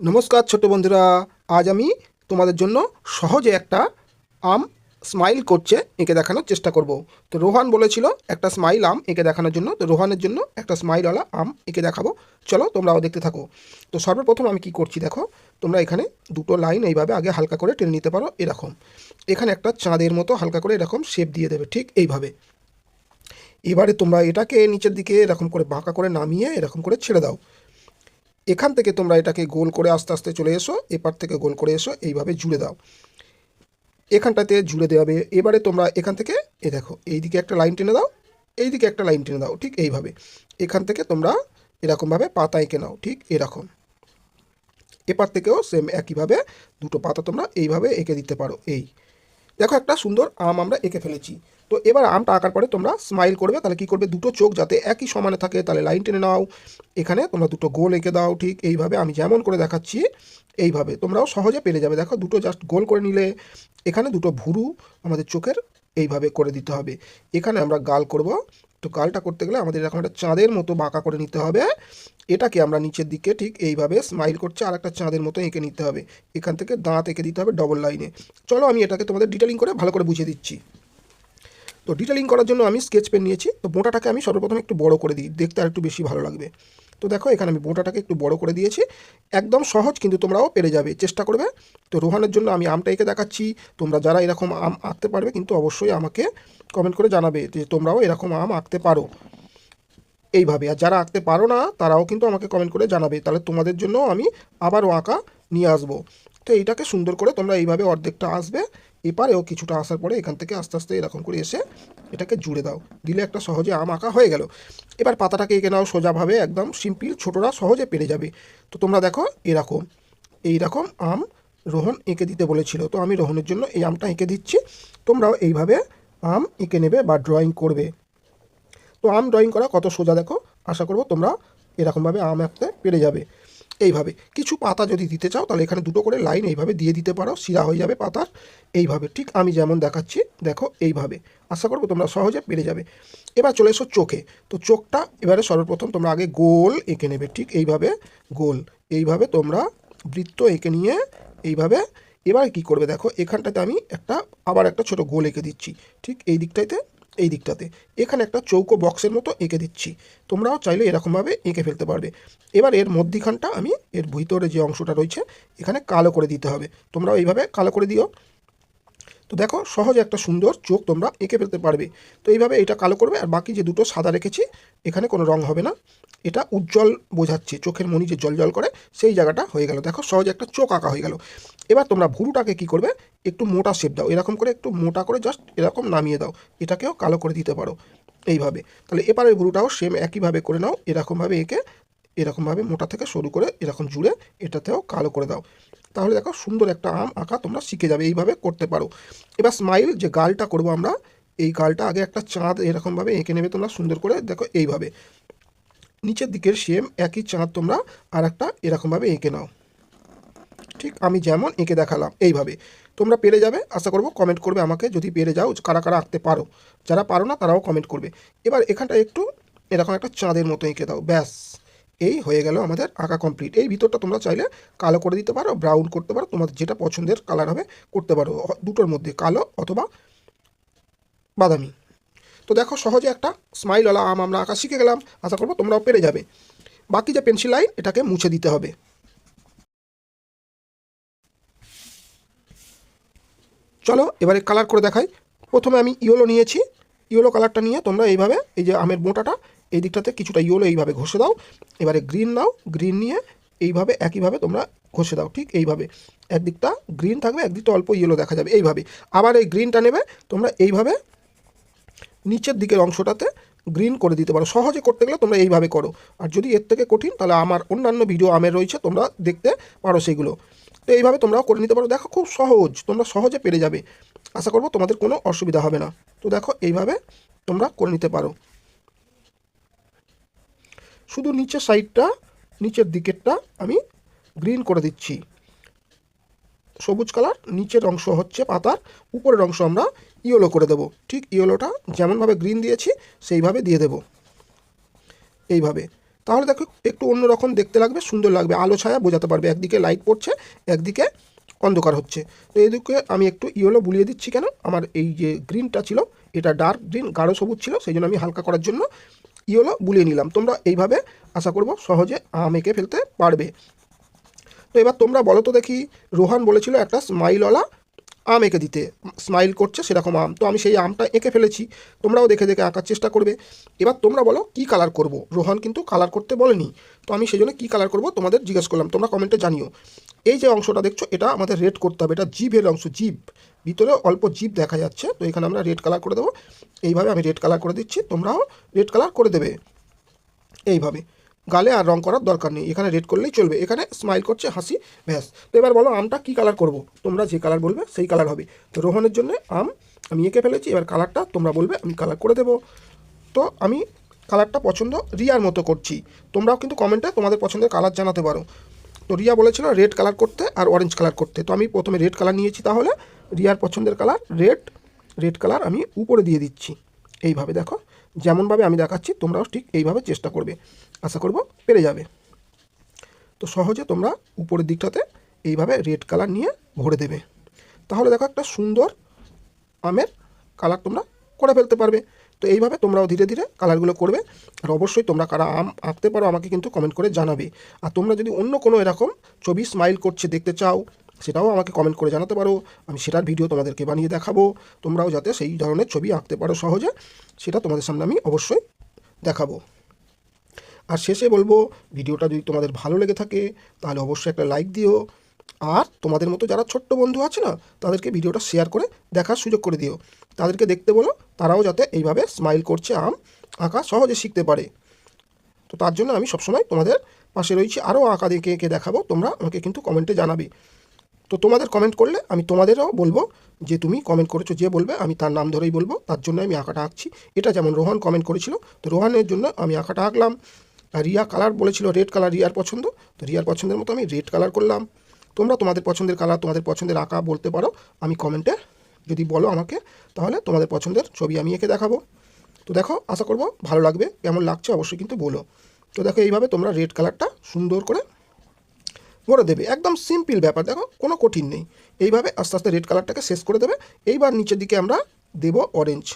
নমস্কার ছোট বন্ধুরা, আজ আমি তোমাদের জন্য সহজে একটা আম স্মাইল করছে, এঁকে দেখানোর চেষ্টা করব। তো রোহান বলেছিল, একটা স্মাইল আম এঁকে দেখানোর জন্য, তো রোহানের জন্য একটা স্মাইলওয়ালা আম এঁকে দেখাবো। চলো তোমরাও দেখতে থাকো। তো সর্বপ্রথম আমি কি করছি দেখো, তোমরা এখানে দুটো লাইন এইভাবে আগে হালকা করে টেনে নিতে পারো এরকম। এখানে একটা চাঁদের মতো হালকা করে এরকম শেপ দিয়ে দেবে, ঠিক এইভাবে। এবারে তোমরা এটাকে নিচের দিকে এরকম করে বাঁকা করে নামিয়ে এরকম করে ছেড়ে দাও। এখান থেকে তোমরা এটাকে গোল করে আস্তে আস্তে চলে এসো, এপার থেকে গোল করে এসো, এইভাবে জুড়ে দাও। এখানটাতে জুড়ে দেওয়াবে এবারে তোমরা এখান থেকে, এ দেখো, এইদিকে একটা লাইন টেনে দাও, এইদিকে একটা লাইন টেনে দাও, ঠিক এইভাবে। এখান থেকে তোমরা এরকমভাবে পাতা এঁকে নাও, ঠিক এরকম। এপার থেকেও সেম একইভাবে দুটো পাতা তোমরা এইভাবে এঁকে দিতে পারো, এই। দেখো একটা সুন্দর আম আমরা এঁকে ফেলেছি। তো এবার আমটা আঁকার পরে তোমরা স্মাইল করবে, তাহলে কি করবে? দুটো চোখ যাতে একই সমানে থাকে, তাহলে লাইন টেনে নাও। এখানে তোমরা দুটো গোল এঁকে দাও, ঠিক এইভাবে আমি যেমন করে দেখাচ্ছি, এইভাবে। তোমরাও সহজে পেরে যাবে। দেখো দুটো জাস্ট গোল করে নিলে, এখানে দুটো ভুরু আমাদের চোখের এইভাবে করে দিতে হবে। এখানে আমরা গাল করব। তো গালটা করতে গেলে আমাদের এরকম একটা চাঁদের মতো বাঁকা করে নিতে হবে। এটাকে আমরা নিচের দিকে ঠিক এইভাবে স্মাইল করছে আর একটা চাঁদের মতো এঁকে নিতে হবে। এখান থেকে দাঁত এঁকে দিতে হবে ডবল লাইনে চলো আমি এটাকে তোমাদের ডিটেলিং করে ভালো করে বুঝিয়ে দিচ্ছি। তো ডিটেলিং করার জন্য আমি স্কেচ পেন নিয়েছি। তো বোঁটাটাকে আমি সর্বপ্রথম একটু বড় করে দিই, দেখতে আর একটু বেশি ভালো লাগবে। তো দেখো, এখানে আমি বোঁটাটাকে একটু বড় করে দিয়েছি। একদম সহজ, কিন্তু তোমরাও পেরে যাবে, চেষ্টা করবে। তো রোহানের জন্য আমি আমটা এঁকে দেখাচ্ছি। তোমরা যারা এরকম আম আঁকতে পারবে, কিন্তু অবশ্যই আমাকে কমেন্ট করে জানাবে যে তোমরাও এরকম আম আঁকতে পারো। এইভাবে, আর যারা আঁকতে পারো না, তারাও কিন্তু আমাকে কমেন্ট করে জানাবে। তাহলে তোমাদের জন্য আমি আবারও আঁকা নিয়ে আসব। তো এইটাকে সুন্দর করে তোমরা এইভাবে অর্ধেকটা আসবে এপারেও কিছুটা আসার পরে এখান থেকে আস্তে আস্তে এরকম করে এসে এটাকে জুড়ে দাও। দিলে একটা সহজে আম আঁকা হয়ে গেল। এবার পাতাটাকে এঁকে নাও সোজাভাবে, একদম সিম্পল, ছোটরা সহজে পেরে যাবে। তো তোমরা দেখো, এরকম। এইরকম আম রোহন এঁকে দিতে বলেছিল। তো আমি রোহনের জন্য এই আমটা এঁকে দিচ্ছি। তোমরাও এইভাবে আম এঁকে নেবে বা ড্রয়িং করবে। তো আম ড্রয়িং করা কত সোজা দেখো। আশা করব তোমরা এরকমভাবে আম আঁকতে পেরে যাবে। এইভাবে। কিছু পাতা যদি দিতে চাও, তাহলে এখানে দুটো করে লাইন এইভাবে দিয়ে দিতে পারো। সিরা হয়ে যাবে পাতার। এইভাবে, ঠিক আমি যেমন দেখাচ্ছি, দেখো এইভাবে। আশা করব তোমরা সহজে পেরে যাবে। এবার চলে এসো চোখে। তো চোখটা এবারে সর্বপ্রথম তোমরা আগে গোল এঁকে নেবে, ঠিক এইভাবে গোল। এইভাবে তোমরা বৃত্ত এঁকে নিয়ে এইভাবে এবার কি করবে দেখো, এখানটাতে আমি একটা, আবার একটা ছোট গোল এঁকে দিচ্ছি, ঠিক এই দিকটাতে এই দিকটাতে। এখানে একটা চৌকো বক্সের মতো এঁকে দিচ্ছি। তোমরাও চাইলে এরকমভাবে এঁকে ফেলতে পারবে। এবার এর মধ্যিখানটা আমি এর ভিতরে যে অংশটা রয়েছে, এখানে কালো করে দিতে হবে। তোমরাও এইভাবে কালো করে দিও। তো দেখো, সহজে একটা সুন্দর চোখ তোমরা এঁকে ফেলতে পারবে। তো এইভাবে এটা কালো করবে, আর বাকি যে দুটো সাদা রেখেছি, এখানে কোনো রং হবে না। এটা উজ্জ্বল বোঝাচ্ছে, চোখের মনি যে জল জল করে, সেই জায়গাটা হয়ে গেল। দেখো, সহজে একটা চোখ আঁকা হয়ে গেল। এবার তোমরা ভুরুটাকে কি করবে, একটু মোটা শেপ দাও। এরকম করে একটু মোটা করে জাস্ট এরকম নামিয়ে দাও। এটাকেও কালো করে দিতে পারো এইভাবে। তাহলে এপারের ভুরুটাও সেম একইভাবে করে নাও, এরকমভাবে এঁকে, এরকমভাবে মোটা থেকে শুরু করে এরকম জুড়ে এটাতেও কালো করে দাও। তাহলে দেখো সুন্দর একটা আম আঁকা তোমরা শিখে যাবে, এইভাবে করতে পারো। এবার স্মাইল যে গালটা করব আমরা, এই গালটা আগে একটা চাঁদ এরকমভাবে এঁকে নেবে তোমরা সুন্দর করে, দেখো এইভাবে। নিচের দিকের সেম একই চাঁদ তোমরা আর একটা এরকমভাবে এঁকে নাও। ঠিক আমি যেমন এঁকে দেখালাম, এইভাবে। তোমরা পেরে যাবে, আশা করব কমেন্ট করবে আমাকে, যদি পেরে যাও, কারা কারা আঁকতে পারো। যারা পারো না, তারাও কমেন্ট করবে। এবার এখানটা একটু এরকম একটা চাঁদের মতো এঁকে দাও, ব্যাস। এই হয়ে গেল আমাদের আঁকা কমপ্লিট এই ভিতরটা তোমরা চাইলে কালো করে দিতে পারো ব্রাউন করতে পারো তোমাদের যেটা পছন্দের কালার হবে করতে পারো। দুটোর মধ্যে, কালো অথবা বাদামি। তো দেখো সহজে একটা স্মাইলওয়ালা আম আমরা আঁকা শিখে গেলাম, আশা করব তোমরাও পেরে যাবে। বাকি যে পেন্সিল লাইন এটাকে মুছে দিতে হবে। চলো এবারে কালার করে দেখাই। প্রথমে আমি ইয়েলো নিয়েছি। ইয়েলো কালারটা নিয়ে তোমরা এইভাবে এই যে আমের মোটাটা এই দিকটাতে কিছুটা ইয়েলো এইভাবে ঘষে দাও। এবারে গ্রিন নাও গ্রিন নিয়ে এইভাবে, একইভাবে তোমরা ঘষে দাও, ঠিক এইভাবে। একদিকটা গ্রিন থাকবে, একদিকটা অল্প ইয়েলো দেখা যাবে, এইভাবে। আবার এই গ্রিনটা নেবে, তোমরা এইভাবে নিচের দিকের অংশটাতে গ্রিন করে দিতে পারো। সহজে করতে গেলে তোমরা এইভাবে করো। আর যদি এর থেকে কঠিন, তাহলে আমার অন্যান্য ভিডিও আমের রয়েছে, তোমরা দেখতে পারো সেগুলো। তো এইভাবে তোমরাও করে নিতে পারো। দেখো, খুব সহজ, তোমরা সহজে পেরে যাবে। আশা করব তোমাদের কোনো অসুবিধা হবে না। তো দেখো, এইভাবে তোমরা করে নিতে পারো। শুধু নিচের সাইডটা, নিচের দিকেরটা আমি গ্রিন করে দিচ্ছি। সবুজ কালার, নিচের অংশ হচ্ছে পাতার, উপরের অংশ আমরা ইয়েলো করে দেব। ঠিক ইয়েলোটা যেমনভাবে গ্রিন দিয়েছি, সেইভাবে দিয়ে দেব। এইভাবে। তাহলে দেখো, একটু অন্যরকম দেখতে লাগবে, সুন্দর লাগবে। আলো, ছায়া বোঝাতে পারবে। একদিকে লাইট পড়ছে, একদিকে অন্ধকার হচ্ছে। তো এদিকে আমি একটু ইয়েলো বুলিয়ে দিচ্ছি কেন? আমার এই যে গ্রিনটা ছিল, এটা ডার্ক গ্রিন, গাঢ় সবুজ ছিল, সেই জন্য আমি হালকা করার জন্য ইয়েলো বুলিয়ে নিলাম। তোমরা এইভাবে আশা করব সহজে আম এঁকে ফেলতে পারবে। তো এবার তোমরা বলো তো দেখি, রোহান বলেছিল একটা স্মাইলওয়ালা আম এঁকে দিতে। স্মাইল করছে সেরকম আম। তো আমি সেই আমটা এঁকে ফেলেছি। তোমরাও দেখে দেখে আঁকার চেষ্টা করবে। এবার তোমরা বলো, কি কালার করব? রোহান কিন্তু কালার করতে বলেনি। তো আমি সেই জন্য কী কালার করব তোমাদের জিজ্ঞেস করলাম। তোমরা কমেন্টে জানিও। এই যে অংশটা দেখছ, এটা আমাদের রেড করতে হবে। এটা জিভের অংশ জিভ ভিতরে অল্প জিভ দেখা যাচ্ছে, তো এখানে আমরা রেড কালার করে দেবো। এইভাবে আমি রেড কালার করে দিচ্ছি, তোমরাও রেড কালার করে দেবে। এইভাবে। গালে আর রং করার দরকার নেই, এখানে রেড করলেই চলবে। এখানে স্মাইল করছে, হাসি, ব্যাস। তো এবার বলো, আমটা কী কালার করব? তোমরা যে কালার বলবে, সেই কালার হবে। তো রোহনের জন্য আম আমি এঁকে ফেলেছি, এবার কালারটা তোমরা বলবে, আমি কালার করে দেবো। তো আমি কালারটা পছন্দ রিয়ার মতো করছি। তোমরাও কিন্তু কমেন্টে তোমাদের পছন্দের কালার জানাতে পারো। তো রিয়া বলেছিল রেড কালার করতে আর অরেঞ্জ কালার করতে। তো আমি প্রথমে রেড কালার নিয়েছি তাহলে। রিয়ার পছন্দের কালার রেড রেড কালার আমি উপরে দিয়ে দিচ্ছি। এইভাবে দেখো, যেমনভাবে আমি দেখাচ্ছি, তোমরাও ঠিক এইভাবে চেষ্টা করবে। আশা করব পেরে যাবে। তো সহজে তোমরা উপরের দিকটাতে এইভাবে রেড কালার নিয়ে ভরে দেবে। তাহলে দেখো একটা সুন্দর আমের কালার তোমরা করে ফেলতে পারবে। তো এইভাবে তোমরাও ধীরে ধীরে কালারগুলো করবে। আর অবশ্যই তোমরা কারা আম আঁকতে পারো আমাকে কিন্তু কমেন্ট করে জানাবে। আর তোমরা যদি অন্য কোনো এরকম ছবি স্মাইল করছে, দেখতে চাও সেটাও আমাকে কমেন্ট করে জানাতে পারো। আমি সেটার ভিডিও তোমাদেরকে বানিয়ে দেখাবো। তোমরাও যাতে সেই ধরনের ছবি আঁকতে পারো সহজে, সেটা তোমাদের সামনে আমি অবশ্যই দেখাবো। আর শেষে বলব ভিডিওটা যদি তোমাদের ভালো লেগে থাকে, তাহলে অবশ্যই একটা লাইক দিও। আর তোমাদের মতো যারা ছোট্ট বন্ধু আছে না, তাদেরকে ভিডিওটা শেয়ার করে দেখার সুযোগ করে দিও। তাদেরকে দেখতে বলো, তারাও যাতে এইভাবে স্মাইল করছে, আম আঁকা সহজে শিখতে পারে। তো তার জন্য আমি সবসময় তোমাদের পাশে রয়েছি। আরও আঁকা দেখে এঁকে দেখাবো। তোমরা আমাকে কিন্তু কমেন্টে জানাবে। তো তোমাদের কমেন্ট করলে আমি তোমাদেরও বলব যে তুমি কমেন্ট করেছ যে বলবে, আমি তার নাম ধরেই বলব, তার জন্য আমি আঁকাটা আঁকছি। এটা যেমন রোহান কমেন্ট করেছিল, তো রোহানের জন্য আমি আঁকাটা আঁকলাম। আর রিয়া কালার বলেছিল রেড কালার রিয়ার পছন্দ, তো রিয়ার পছন্দের মতো আমি রেড কালার করলাম। তোমরা তোমাদের পছন্দের কালার তোমাদের পছন্দের আঁকা বলতে পারো, আমি কমেন্টে যদি বলো আমাকে, তাহলে তোমাদের পছন্দের ছবি আমি এঁকে দেখাবো। তো দেখো, আশা করব ভালো লাগবে, কেমন লাগছে অবশ্যই কিন্তু বলো। তো দেখো, এইভাবে তোমরা রেড কালারটা সুন্দর করে ভরে দেবে। একদম সিম্পল ব্যাপার। দেখো, কোনো কঠিন নেই। এইভাবে আস্তে আস্তে রেড কালারটাকে শেষ করে দেবে। এইবার নিচের দিকে আমরা দেব অরেঞ্জ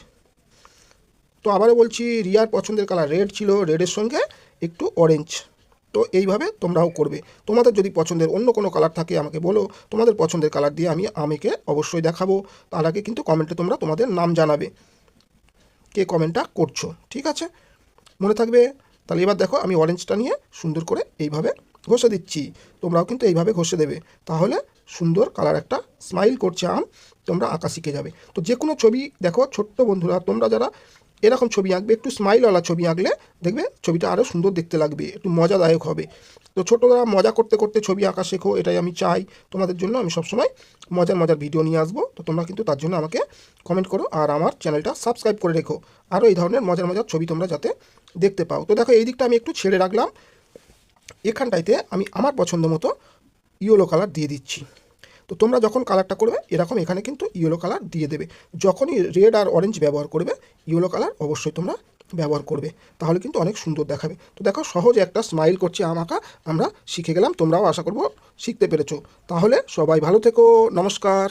তো আবারও বলছি, রিয়ার পছন্দের কালার রেড ছিল। রেডের সঙ্গে একটু অরেঞ্জ তো এইভাবে তোমরাও করবে। তোমাদের যদি পছন্দের অন্য কোনো কালার থাকে, আমাকে বলো। তোমাদের পছন্দের কালার দিয়ে আমি আমেকে অবশ্যই দেখাবো। তার আগে কিন্তু কমেন্টে তোমরা তোমাদের নাম জানাবে। কে কমেন্টটা করছ, ঠিক আছে? মনে থাকবে? তাহলে এবার দেখো, আমি অরেঞ্জটা নিয়ে সুন্দর করে এইভাবে ঘষে দিচ্ছি। তোমরাও কিন্তু এইভাবে ঘষে দেবে। তাহলে সুন্দর কালার একটা স্মাইল করছে আম, তোমরা আঁকা শিখে যাবে। তো যে কোনো ছবি দেখো ছোট্ট বন্ধুরা, তোমরা যারা এরকম ছবি আঁকবে, একটু স্মাইলওয়ালা ছবি আঁকলে দেখবে ছবিটা আরও সুন্দর দেখতে লাগবে, একটু মজাদায়ক হবে। তো ছোটোরা মজা করতে করতে ছবি আঁকা শেখো, এটাই আমি চাই। তোমাদের জন্য আমি সবসময় মজার মজার ভিডিও নিয়ে আসব। তো তোমরা কিন্তু তার জন্য আমাকে কমেন্ট করো আর আমার চ্যানেলটা সাবস্ক্রাইব করে রেখো। আরও এই ধরনের মজার মজার ছবি তোমরা যাতে দেখতে পাও। তো দেখো এই দিকটা আমি একটু ছেড়ে রাখলাম। এখানটাইতে আমি আমার পছন্দ মতো ইয়েলো কালার দিয়ে দিচ্ছি। তো তোমরা যখন কালারটা করবে, এরকম এখানে কিন্তু ইয়েলো কালার দিয়ে দেবে। যখনই রেড আর অরেঞ্জ ব্যবহার করবে ইয়েলো কালার অবশ্যই তোমরা ব্যবহার করবে। তাহলে কিন্তু অনেক সুন্দর দেখাবে। তো দেখো, সহজে একটা স্মাইল করছে আম আঁকা আমরা শিখে গেলাম, তোমরাও আশা করব শিখতে পেরেছ। তাহলে সবাই ভালো থেকো, নমস্কার।